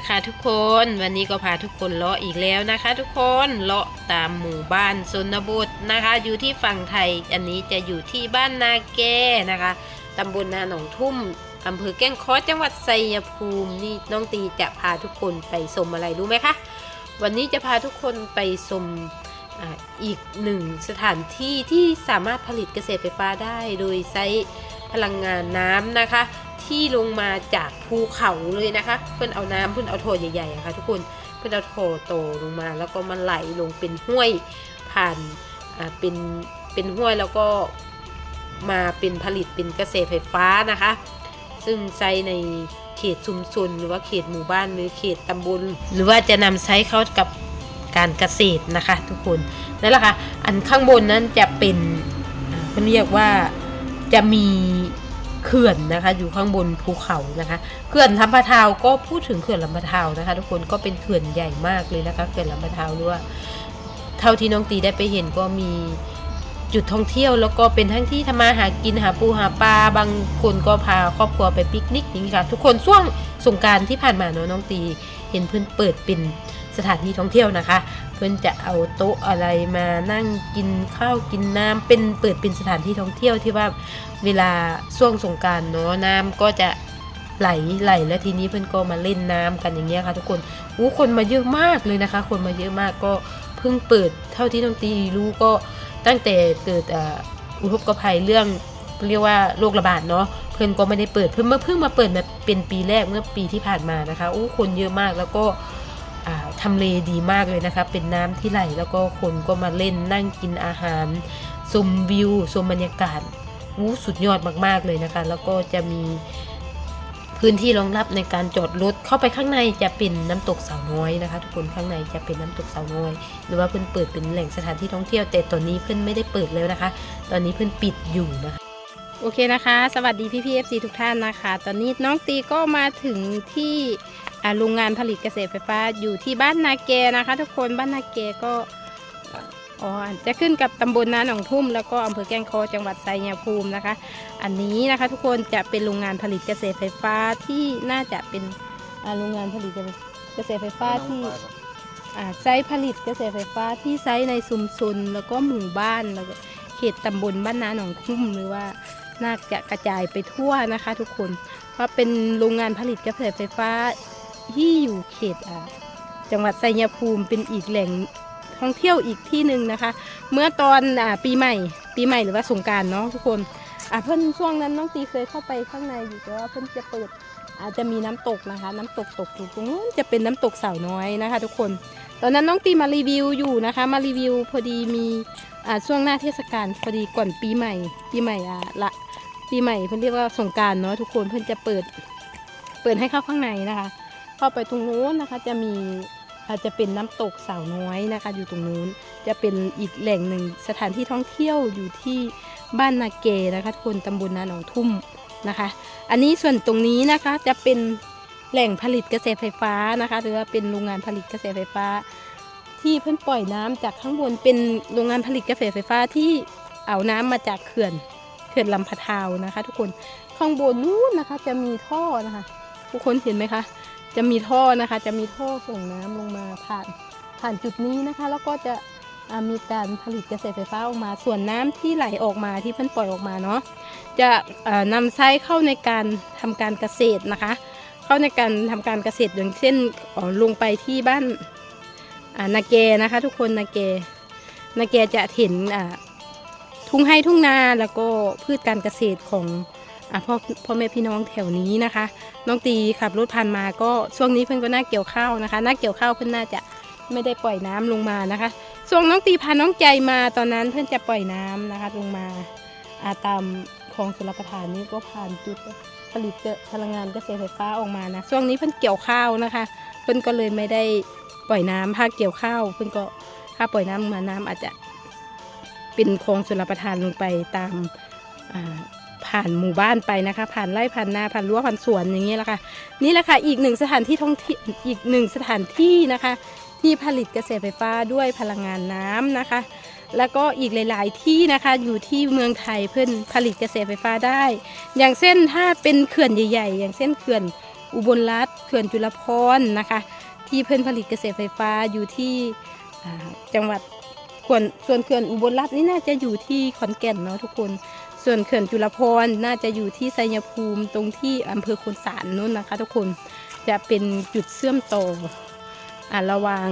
เอาละค่ะทุกคนวันนี้ก็พาทุกคนเลาะอีกแล้วนะคะ ทุกคนเลาะตามหมู่บ้านชนบทนะคะ อยู่ที่ฝั่งไทยอันนี้จะอยู่ที่บ้านนาแกนะคะตำบลนาหนองทุ่มอำเภอแก้งคอจังหวัดชัยภูมินี่น้องตีจะพาทุกคนไปชมอะไรรู้ไหมคะวันนี้จะพาทุกคนไปชมออีกหนึ่งสถานที่ที่สามารถผลิตเกษตรไฟฟ้าได้โดยใช้พลังงานน้ำนะคะ ที่ลงมาจากภูเขาเลยนะคะ เพื่อนเอาน้ำเพื่อนเอาโถใหญ่ๆอะคะทุกคนเพื่อนเอาโถโตลงมา แล้วก็มันไหลลงเป็นห้วยผ่านอ่าเป็นเป็นห้วยแล้วก็มาเป็นผลิตเป็นเกษตรไฟฟ้านะคะ ซึ่งใช้ในเขตชุมชนหรือว่าเขตหมู่บ้านหรือเขตตำบล หรือว่าจะนำใช้เข้ากับการเกษตรนะคะ ทุกคนนั่นแหละค่ะอันข้างบนนั้นจะเป็นเขาเรียกว่าจะมี เขื่อนนะคะ อยู่ข้างบนภูเขานะคะ เขื่อนลำพะทาวก็พูดถึงเขื่อนลำพะทาวนะคะ ทุกคนก็เป็นเขื่อนใหญ่มากเลยนะคะเขื่อนลำพะทาวหรือว่าเท่าที่น้องตีได้ไปเห็นก็มีจุดท่องเที่ยวแล้วก็เป็นทั้งที่ทำมาหากินหาปูหาปลาบางคนก็พาครอบครัวไปปิกนิกอย่างนี้ค่ะ ทุกคนช่วงสงการที่ผ่านมาเนาะน้องตีเห็นเพื่อนเปิดเป็นสถานที่ท่องเที่ยวนะคะ พื่อนจะเอาโต๊ะอะไรมานั่งกินข้าวกินน้ำเป็นเปิดเป็นสถานที่ท่องเที่ยวที่ว่าเวลาช่วงสงการเนาะน้ำก็จะไหลไหลแล้วทีนี้เพื่อนก็มาเล่นน้ำกันอย่างเงี้ยค่ะ ทุกคนอู้คนมาเยอะมากเลยนะคะ คนมาเยอะมากก็เพิ่งเปิดเท่าที่น้องตีรู้ก็ตั้งแต่เกิดอุทกภัยเรื่องเรียกว่าโรคระบาดเนาะเพื่อนก็ไม่ได้เปิดเพิ่งมาเพิ่งมาเปิดมาเป็นปีแรกเมื่อปีที่ผ่านมานะคะอู้คนเยอะมากแล้วก็ ทำเลดีมากเลยนะคะ เป็นน้ำที่ไหลแล้วก็คนก็มาเล่นนั่งกินอาหารชมวิวชมบรรยากาศวู้สุดยอดมากๆเลยนะคะ แล้วก็จะมีพื้นที่รองรับในการจอดรถเข้าไปข้างในจะเป็นน้ำตกสาวน้อยนะคะ ทุกคนข้างในจะเป็นน้ำตกสาวน้อย หรือว่าเพิ่อนเปิดเป็นแหล่งสถานที่ท่องเที่ยวแต่ตอนนี้เพิ่อนไม่ได้เปิดแล้วนะคะ ตอนนี้เพิ่อนปิดอยู่นะคะโอเคนะคะ สวัสดีพี่พีเอฟซีทุกท่านนะคะ ตอนนี้น้องตีก็มาถึงที่ โรงงานผลิตเกษตรไฟฟ้าอยู่ที่บ้านนาเกนะคะ ทุกคนบ้านนาเกก็อ๋อจะขึ้นกับตำบลนาหนองทุ่ม แล้วก็อำเภอแก้งคอจังหวัดไซยภูมินะคะ อันนี้นะคะ ทุกคนจะเป็นโรงงานผลิตเกษตรไฟฟ้าที่น่าจะเป็นโรงงานผลิตเกษตรไฟฟ้าที่ไซต์ผลิตเกษตรไฟฟ้าที่ไซต์ในชุมชนแล้วก็หมู่บ้านแล้วก็เขตตำบลบ้านนาหนองคุ้มหรือว่าน่าจะกระจายไปทั่วนะคะ ทุกคนเพราะเป็นโรงงานผลิตเกษตรไฟฟ้า ที่อยู่เขตจังหวัดไซยภูมิเป็นอีกแหล่งท่องเที่ยวอีกที่หนึ่งนะคะ เมื่อตอนอปีใหม่ ปีใหม่หรือว่าสงการเนาะทุกคนเพื่อนช่วงนั้นน้องตีเคยเข้าไปข้างในอยู่แต่ว่าเพื่อนจะเปิดอาจจะมีน้ำตกนะคะ น้ำตกตกอยู่ตรงนู้นจะเป็นน้ำตกเสาน้อยนะคะ ทุกคน ตอนนั้นน้องตีมารีวิวอยู่นะคะ มารีวิวพอดีมีช่วงหน้าเทศกาลพอดีก่อนปีใหม่ ปีใหม่อะละปีใหม่เพื่อนเรียกว่าสงการเนาะทุกคนเพื่อนจะเปิดเปิดให้เข้าข้างในนะคะ เข้าไปตรงนู้นนะคะจะมีอาจจะเป็นน้ำตกสาวน้อยนะคะ อยู่ตรงนู้นจะเป็นอีกแหล่งหนึ่งสถานที่ท่องเที่ยวอยู่ที่บ้านนาเกนะคะทุกคนตำบลนาหนองทุ่มนะคะ อันนี้ส่วนตรงนี้นะคะจะเป็นแหล่งผลิตเกษตรไฟฟ้านะคะ หรือว่าเป็นโรงงานผลิตเกษตรไฟฟ้า ที่เพิ่นปล่อยน้ำจากข้างบนเป็นโรงงานผลิตเกษตรไฟฟ้าที่เอาน้ำมาจากเขื่อนเขื่อนลำพะทาวนะคะ ทุกคนข้างบนนู้นนะคะจะมีท่อนะคะ ทุกคนเห็นไหมคะ จะมีท่อนะคะ จะมีท่อส่งน้ำลงมาผ่านผ่านจุดนี้นะคะ แล้วก็จะมีการผลิตเกษตรไฟฟ้าออกมา ส่วนน้ำที่ไหลออกมาที่เพิ่นปล่อยออกมาเนาะจะเอ่อนำใช้เข้าในการทำการเกษตรนะคะ เข้าในการทำการเกษตรอย่างเช่นอ่อลงไปที่บ้านนาเกนะคะ ทุกคนนาเกนาเกจะเห็นอ่าทุ่งให้ทุ่งนาแล้วก็พืชการเกษตรของ พ่อพ่อแม่พี่น้องแถวนี้นะคะ น้องตีขับรถผ่านมาก็ช่วงนี้เพื่อนก็น่าเกี่ยวข้าวนะคะน่าเกี่ยวข้าวเพื่อนน่าจะไม่ได้ปล่อยน้ำลงมานะคะช่วงน้องตีพาน้องใจมาตอนนั้นเพื่อนจะปล่อยน้ำนะคะลงมาอาตามคลองชลประทานนี้ก็ผ่านจุดผลิตพลังงานเกษตรไฟฟ้าออกมานะช่วงนี้เพื่อนเกี่ยวข้าวนะคะ เพื่อนก็เลยไม่ได้ปล่อยน้ำถ้าเกี่ยวข้าว เพื่อนก็ถ้าปล่อยน้ำลงมาน้ำอาจจะเป็นคลองชลประทานลงไปตามอ่า ผ่านหมู่บ้านไปนะคะ ผ่านไร่ผ่านนาผ่านรั้วผ่านสวนอย่างนี้แหละค่ะ นี่แหละค่ะอีกหนึ่งสถานที่ท่องเที่ยวอีกหนึ่งสถานที่นะคะ ที่ผลิตเกษตรไฟฟ้าด้วยพลังงานน้ำนะคะ แล้วก็อีกหลาย ๆ ที่นะคะอยู่ที่เมืองไทยเพื่อนผลิตเกษตรไฟฟ้าได้ อย่างเช่นถ้าเป็นเขื่อนใหญ่ ๆ อย่างเช่นเขื่อนอุบลรัฐเขื่อนจุลพรนะคะ ที่เพิ่อนผลิตเกษตรไฟฟ้าอยู่ที่จังหวัดส่วนส่วนเขื่อนอุบลรัฐนี่น่าจะอยู่ที่ขอนแก่นเนาะทุกคน ส่วนเขื่อนจุลพรน่าจะอยู่ที่ไซยภูมิตรงที่อำเภอโคนสารนู้นนะคะ ทุกคนจะเป็นจุดเชื่อมต่ออระหว่าง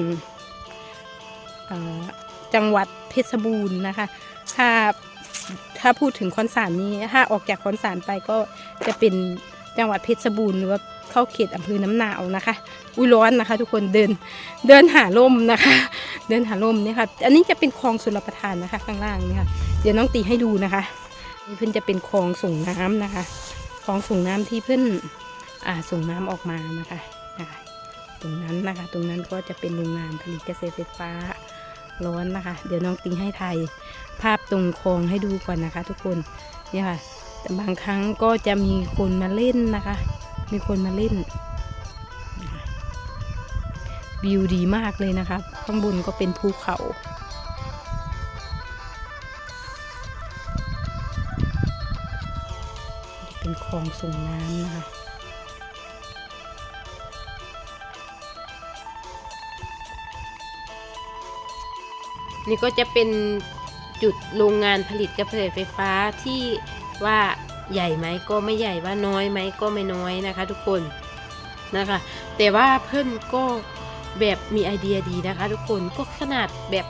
จังหวัดเพชรบูรณ์นะคะ ถ้าถ้าพูดถึงคอนสารนี้ถ้าออกจากคอนสารไปก็จะเป็นจังหวัดเพชรบูรณ์หรือว่าเข้าเขตอำเภอน้ำหนาวนะคะ อุ้ยร้อนนะคะ ทุกคนเดินเดินหาร่มนะคะ เดินหาร่มเนี่ยค่ะ อันนี้จะเป็นคลองสุลประทานนะคะ ข้างล่างนี่ค่ะ เดี๋ยวน้องตีให้ดูนะคะ นี่เพื่อนจะเป็นคลองส่งน้ำนะคะคลองส่งน้ำที่เพื่อนอ่าส่งน้ำออกมานะคะนะคะตรงนั้นนะคะ ตรงนั้นก็จะเป็นโรงงานผลิตเกษตรไฟฟ้าร้อนนะคะ เดี๋ยวน้องติงให้ไทย ภาพตรงคลองให้ดูก่อนนะคะ ทุกคนเนี่ยค่ะแต่บางครั้งก็จะมีคนมาเล่นนะคะ มีคนมาเล่นวิวดีมากเลยนะคะ ข้างบนก็เป็นภูเขา คลองส่งน้ำนะคะ นี่ก็จะเป็นจุดโรงงานผลิตกระแสไฟฟ้าที่ว่าใหญ่ไหมก็ไม่ใหญ่ว่าน้อยไหมก็ไม่น้อยนะคะ ทุกคนนะคะ แต่ว่าเพื่อนก็แบบมีไอเดียดีนะคะ ทุกคนก็ขนาดแบบ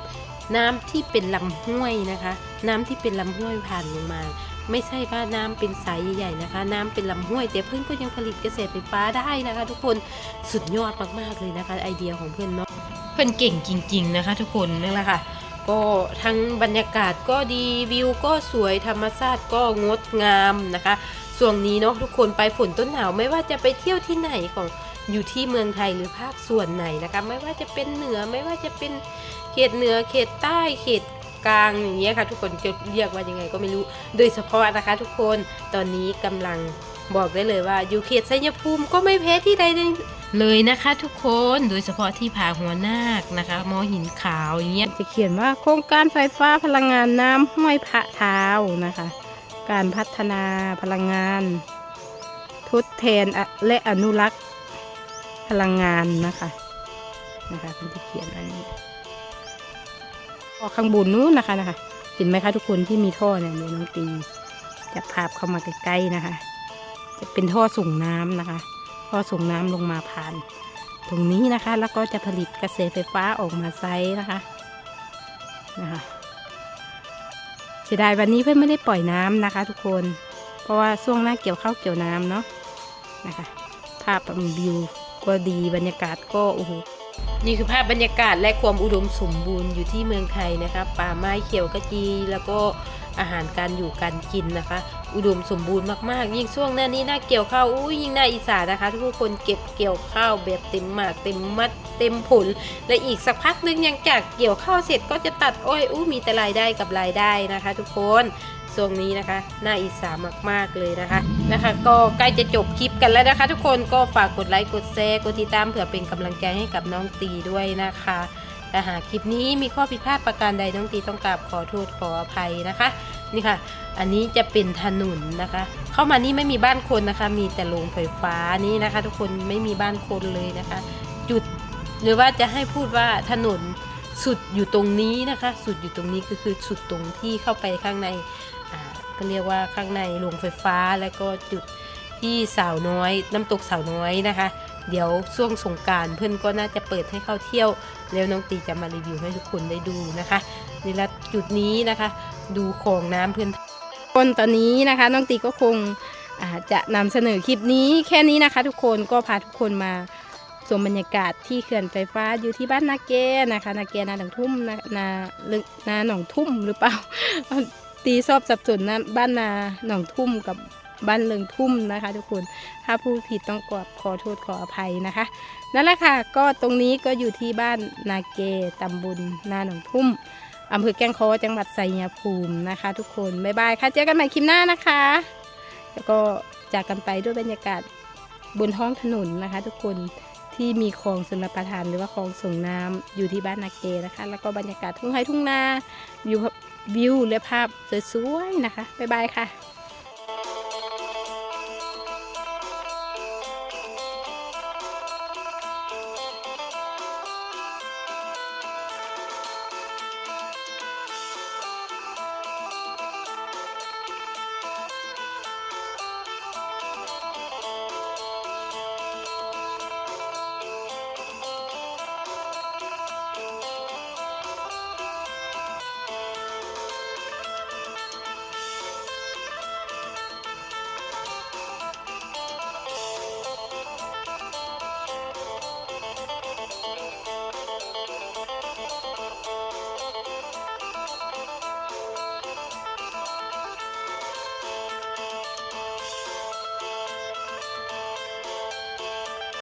น้ำที่เป็นลำห้วยนะคะ น้ำที่เป็นลำห้วยผ่านลงมา ไม่ใช่ว่าน้ำเป็นสายใหญ่ๆนะคะ น้ำเป็นลำห้วยแต่เพื่อนก็ยังผลิตเกษตรไฟฟ้าได้นะคะ ทุกคนสุดยอดมากๆเลยนะคะ ไอเดียของเพื่อนเนาะเพื่อนเก่งจริง ๆนะคะ ทุกคนนั่นแหละค่ะก็ทั้งบรรยากาศก็ดีวิวก็สวยธรรมชาติก็งดงามนะคะช่วงนี้เนาะทุกคนไปฝนต้นหนาวไม่ว่าจะไปเที่ยวที่ไหนของอยู่ที่เมืองไทยหรือภาคส่วนไหนนะคะ ไม่ว่าจะเป็นเหนือไม่ว่าจะเป็นเขตเหนือเขตใต้เขต กลางอย่างเงี้ยค่ะ ทุกคนจะเรียกว่ายังไงก็ไม่รู้ โดยเฉพาะนะคะ ทุกคนตอนนี้กำลังบอกได้เลยว่าอยู่เขตชัยภูมิก็ไม่แพ้ที่ใดเลยนะคะ ทุกคนโดยเฉพาะที่ผาหัวนาคนะคะมอหินขาวอย่างเงี้ยจะเขียนว่าโครงการไฟฟ้าพลังงานน้ำห้วยพระเท้านะคะ การพัฒนาพลังงาน ทดแทนและอนุรักษ์พลังงานนะคะนะคะคุณจะเขียนอันนี้ ออกข้างบนนู้นนะคะนะคะ เห็นไหมคะทุกคนที่มีท่อเนี่ยเดี๋ยวน้องตีจะภาพเข้ามาใกล้ๆนะคะ จะเป็นท่อส่งน้ำนะคะ ท่อส่งน้ำลงมาผ่าน ตรงนี้นะคะ แล้วก็จะผลิตกระแสไฟฟ้าออกมาใช้นะคะนะคะเสียดายวันนี้เพื่อนไม่ได้ปล่อยน้ำนะคะ ทุกคน เพราะว่าช่วงหน้าเกี่ยวข้าวเกี่ยวน้ำเนาะนะคะ ภาพวิวก็ดีบรรยากาศก็โอ้โห นี่คือภาพบรรยากาศและความอุดมสมบูรณ์อยู่ที่เมืองไทยนะคะป่าไม้เขียวกระจีแล้วก็อาหารการอยู่การกินนะคะ อุดมสมบูรณ์มากๆ ยิ่งช่วงหน้านี้หน้าเกี่ยวข้าวอุ้ยยิ่งหน้าอีสานนะคะ ทุกคนเก็บเกี่ยวข้าวแบบเต็มหมากเต็มมัดเต็มผล และอีกสักพักนึงยังจากเกี่ยวข้าวเสร็จก็จะตัดอ้อยอู้มีแต่รายได้กับรายได้นะคะ ทุกคน ช่วงนี้นะคะน้าอีสามาก ๆ เลยนะคะนะคะ ก็ใกล้จะจบคลิปกันแล้วนะคะ ทุกคนก็ฝากกดไลค์กดแชร์กดติดตามเผื่อเป็นกำลังใจให้กับน้องตีด้วยนะคะแต่หากคลิปนี้มีข้อผิดพลาดประการใดน้องตีต้องกราบขอโทษขออภัยนะคะ นี่ค่ะ อันนี้จะเป็นถนนนะคะ เข้ามานี่ไม่มีบ้านคนนะคะ มีแต่โรงไฟฟ้านี่นะคะ ทุกคนไม่มีบ้านคนเลยนะคะ จุดหรือว่าจะให้พูดว่าถนนสุดอยู่ตรงนี้นะคะ สุดอยู่ตรงนี้ก็คือสุดตรงที่เข้าไปข้างใน ก็เรียกว่าข้างในโรงไฟฟ้า แล้วก็จุดที่สาวน้อย น้ำตกสาวน้อยนะคะ เดี๋ยวช่วงสงการเพื่อนก็น่าจะเปิดให้เข้าเที่ยว แล้วน้องตีจะมารีวิวให้ทุกคนได้ดูนะคะนี่ละจุดนี้นะคะ ดูโขงน้ำเพื่อนคนตอนนี้นะคะ น้องตีก็คงจะนำเสนอคลิปนี้แค่นี้นะคะ ทุกคนก็พาทุกคนมาชมบรรยากาศที่เขื่อนไฟฟ้าอยู่ที่บ้านนาแกนะคะ นาแกนาหนองทุ่มนานาลึกนาหนองทุ่มหรือเปล่า ตีชอบสับสนนะบ้านนาหนองทุ่มกับบ้านเลิงทุ่มนะคะ ทุกคน ถ้าพูดผิดต้องกราบขอโทษขออภัยนะคะ นั่นแหละค่ะ ก็ตรงนี้ก็อยู่ที่บ้านนาเกตำบลนาหนองทุ่มอำเภอแก้งคอจังหวัดไซยภูมินะคะ ทุกคน บ๊ายบายค่ะ เจอกันใหม่คลิปหน้านะคะ แล้วก็จากกันไปด้วยบรรยากาศบนท้องถนนนะคะ ทุกคนที่มีคลองสนประทานหรือว่าคลองส่งน้ำอยู่ที่บ้านนาเกนะคะ แล้วก็บรรยากาศทุ่งไร่ทุ่งนาวิว วิวและภาพสวยๆนะคะ บ๊ายบายค่ะ